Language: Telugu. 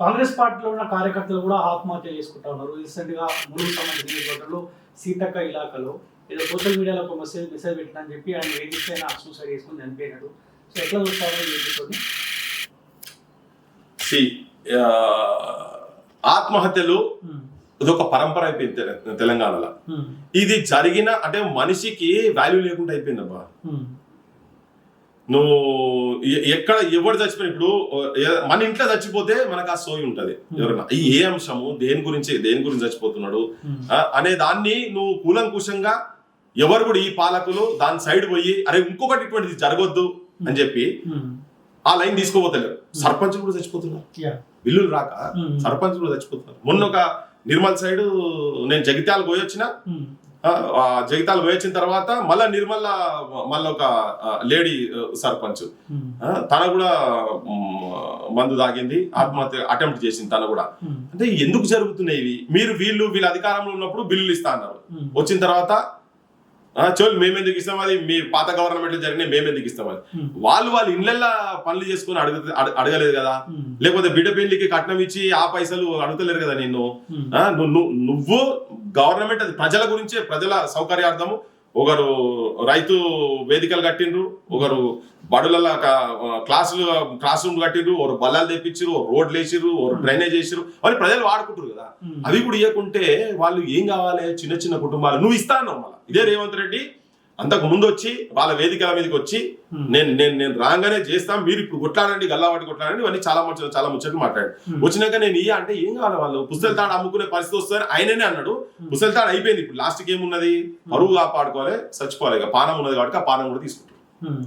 కాంగ్రెస్ పార్టీలో ఉన్న కార్యకర్తలు కూడా ఆత్మహత్య చేసుకుంటా ఉన్నారు. రీసెంట్గా ములుగు సంబంధించిన నియోజకవర్గంలో సీతక్క ఇలాకాలో ఏదో సోషల్ మీడియాలో ఒక మెసేజ్ మెసేజ్ పెట్టినా అని చెప్పి ఆయన వేధిస్తే ఆయన సూసైడ్ చేసుకుని చనిపోయినాడు. సో ఎట్లా చూస్తారు ఎపిసోడ్ని? సి ఆత్మహత్యలు ఉమ్, ఇదొక పరంపర అయిపోయింది తెల- తెలంగాణలో. ఉమ్, ఇది జరిగిన అంటే మనిషికి వాల్యూ లేకుండా అయిపోయింది అబ్బా ఉమ్, నువ్వు ఎక్కడ ఎవరు చచ్చిపోయిన ఇప్పుడు మన ఇంట్లో చచ్చిపోతే మనకు ఆ సోయి ఉంటది. ఎవరన్నా ఈ ఏ అంశము దేని గురించి దేని గురించి చచ్చిపోతున్నాడు? ఆ, అనే దాన్ని నువ్వు కూలంకుషంగా ఎవరు కూడా ఈ పాలకులు దాని సైడ్ పోయి అరే ఇంకొకటి ఇటువంటిది జరగొద్దు అని చెప్పి ఉమ్, ఆ లైన్ తీసుకోపోతలేరు. సర్పంచ్ కూడా చచ్చిపోతున్నారు. బిల్లులు రాక సర్పంచ్ కూడా చచ్చిపోతున్నారు. మొన్న ఒక నిర్మల్ సైడ్ నేను జగిత్యాల పోయి వచ్చిన ఆ, పోయి వచ్చిన తర్వాత మళ్ళా నిర్మల్ మళ్ళీ ఒక లేడీ సర్పంచ్. తన కూడా మందు తాగింది ఆత్మహత్య అటెంప్ట్ చేసింది తన కూడా. అంటే ఎందుకు జరుగుతున్నాయి ఇవి? మీరు వీళ్ళు వీళ్ళ అధికారంలో ఉన్నప్పుడు బిల్లులు ఇస్తా అన్నారు. వచ్చిన తర్వాత చోల్ మేమెందుకు ఇస్తాం అది? మీ పాత గవర్నమెంట్ జరిగినాయి మేమెందుకు ఇస్తాం అది? ఉమ్, వాళ్ళు వాళ్ళ ఇళ్ళల్లో పనులు చేసుకొని అడగ అడ- అడగలేదు కదా? ఉమ్, లేకపోతే బిడ్డ పెళ్ళికి కట్నం ఇచ్చి ఆ పైసలు అడుగుతలేరు కదా నిన్ను? ను- నువ్వు గవర్నమెంట్ అది ప్రజల గురించే ప్రజల సౌకర్యార్థము ఒకరు రైతు వేదికలు కట్టిండ్రు ఒకరు బడులలో క- క్లాసులు క్లాస్ రూమ్ కట్టిండ్రు ఒకరు బల్లాలు తెప్పించారు రోడ్లు వేసిర్రు ఒక డ్రైనేజ్ వేసిర్రు. అని ప్రజలు వాడుకుంటారు కదా. అవి కూడా ఇవ్వకుంటే వాళ్ళు ఏం కావాలి? చిన్న చిన్న కుటుంబాలు. నువ్వు ఇస్తా అన్నావు మళ్ళీ. ఇదే రేవంత్ రెడ్డి అంతకు ముందు వచ్చి వాళ్ళ వేదికల మీదకి వచ్చి ఉమ్, నేను నేను నేను రాగానే చేస్తాం మీరు ఇప్పుడు కొట్లాడండి గల్లావాటి కొట్లాడండి ఇవన్నీ చాలా ముచ్చట్లు చాలా ముచ్చట్లు మాట్లాడు ఉమ్, వచ్చినాక నేను ఇయ్య అంటే ఏం కావాలి వాళ్ళు? పుస్తల తాడు అమ్ముకునే పరిస్థితి వస్తుందని ఆయననే అన్నాడు. పుస్తల తాడు అయిపోయింది ఇప్పుడు. లాస్ట్కి ఏమున్నది? పరువు కాపాడుకోవాలి చచ్చిపోవాలి. ఇక పానం ఉన్నది కాబట్టి ఆ పానం కూడా తీసుకుంటారు ఉమ్.